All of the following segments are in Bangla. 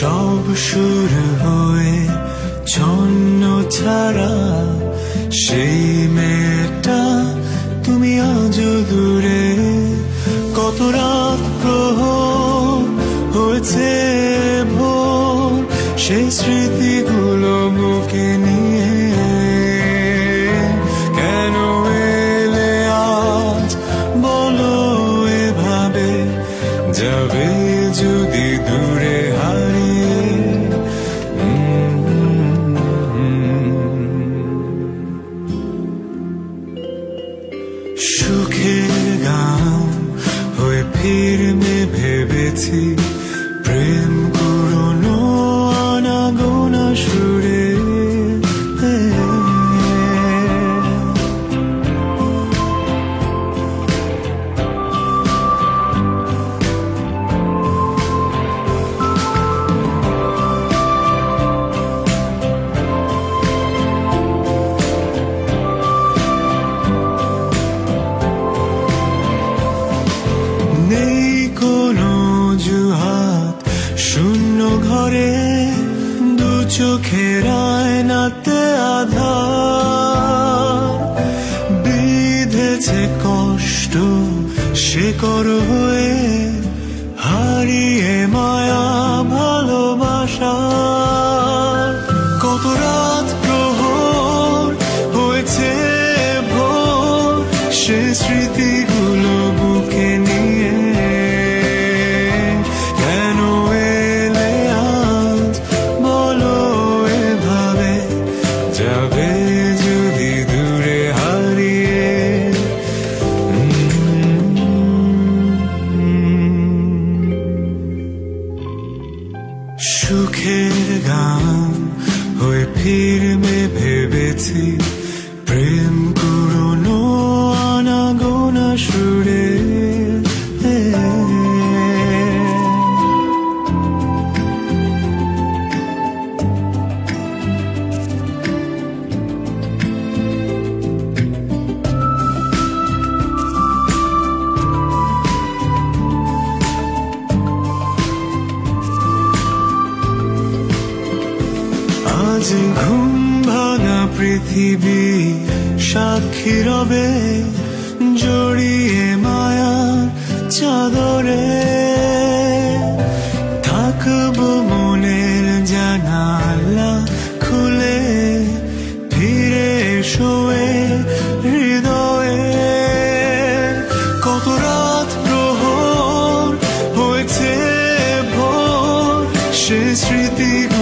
সব সুর হয়ে, ছন্ন ছাড়া। সেই মেয়েটা তুমি আজ দূরে। কত রাত প্রহর হয়েছে ভো সেই স্মৃতিগুলো যাবে যদি দূরে হারিয়ে। সুখের ঘরে দু চোখের আয়নাতে আধার। বিধেছে কষ্ট সে কর হয়ে হারিয়ে মায়া ভালোবাসা। কত রাত হয়ে ফিরবে ভেবেছি ঘুম ভাঙা পৃথিবী, সাক্ষী রবে জড়িয়ে মায়ার চাদরে। থাকব মনের জানালা খুলে, ফিরে শোয়ে হৃদয়ে। কত রাত হয়েছে ভোর, সে স্মৃতিগুলো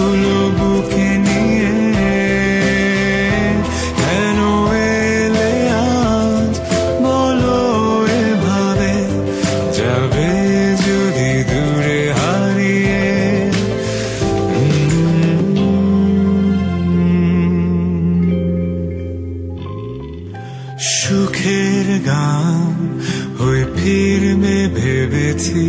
হয়ে ফিরবে ভেবেছি।